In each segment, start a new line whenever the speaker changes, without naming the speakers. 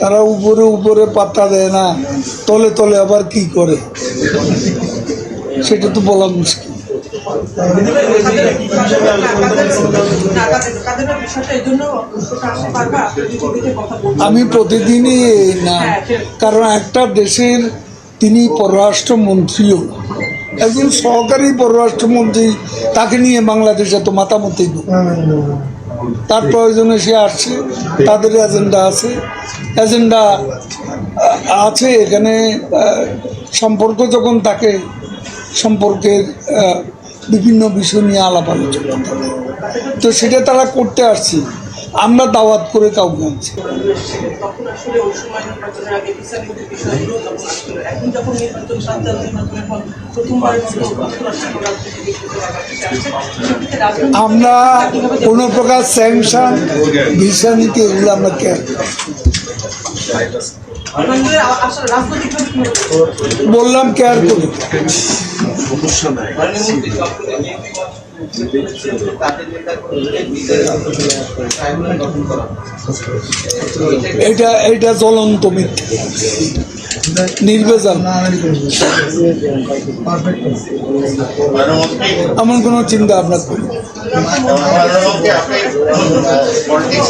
তারা উপরে উপরে পাত্তা দেয় না, তলে তলে আবার কি করে? সেটা তো বলা মুশকিল। আমি প্রতিদিনই না, কারণ একটা দেশের তিনি পররাষ্ট্রমন্ত্রীও, একজন সহকারী পররাষ্ট্রমন্ত্রী, তাকে নিয়ে বাংলাদেশে তো মাতামতি। তার প্রয়োজনে সে আসছে, তাদের এজেন্ডা আছে। এজেন্ডা আছে এখানে সম্পর্ক যখন থাকে, সম্পর্কের বিভিন্ন বিষয় নিয়ে আলাপ আলোচনা থাকে। তো সেটা তারা করতে আসছে। আমরা দাওয়াত করে কাউকে আনছি। আমরা কোনো প্রকার স্যাংশন ভিসা নীতি এগুলো আমরা কেয়ার বললাম কেয়ার করি। এটা এটা জ্বলন্ত মিথ্যা। নির্বেজাল। এমন কোনো চিন্তা আপনার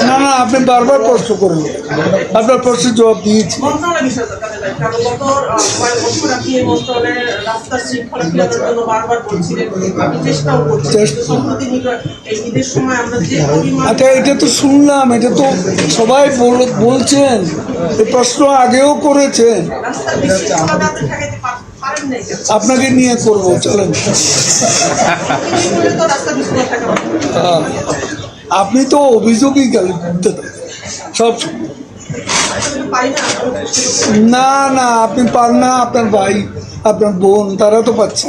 না। না আপনি বারবার প্রশ্ন করুন। আপনার প্রশ্নের জবাব দিয়েছি। আচ্ছা এটা তো শুনলাম এটা তো সবাই বলছেন। প্রশ্ন আগেও করেছেন? আপনাকে নিয়ে করব চলেন। আপনি তো অভিযোগই সব না না, আপনি পান না, আপনার ভাই, আপনার বোন, তারা তো পাচ্ছে।